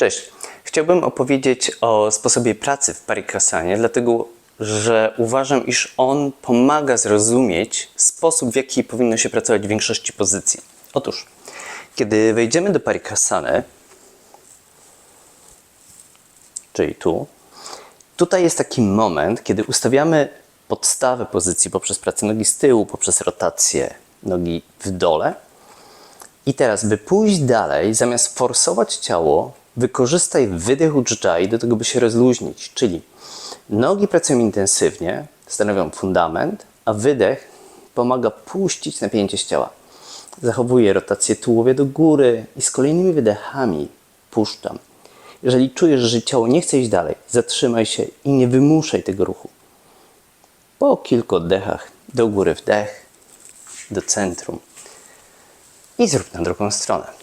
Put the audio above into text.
Cześć. Chciałbym opowiedzieć o sposobie pracy w Parikrasanie, dlatego że uważam, iż on pomaga zrozumieć sposób, w jaki powinno się pracować w większości pozycji. Otóż, kiedy wejdziemy do Parikrasany, czyli tu, tutaj jest taki moment, kiedy ustawiamy podstawę pozycji poprzez pracę nogi z tyłu, poprzez rotację nogi w dole. I teraz, by pójść dalej, zamiast forsować ciało, wykorzystaj wydech Ujjayi do tego, by się rozluźnić. Czyli nogi pracują intensywnie, stanowią fundament, a wydech pomaga puścić napięcie z ciała. Zachowuję rotację tułowia do góry i z kolejnymi wydechami puszczam. Jeżeli czujesz, że ciało nie chce iść dalej, zatrzymaj się i nie wymuszaj tego ruchu. Po kilku oddechach do góry wdech, do centrum i zrób na drugą stronę.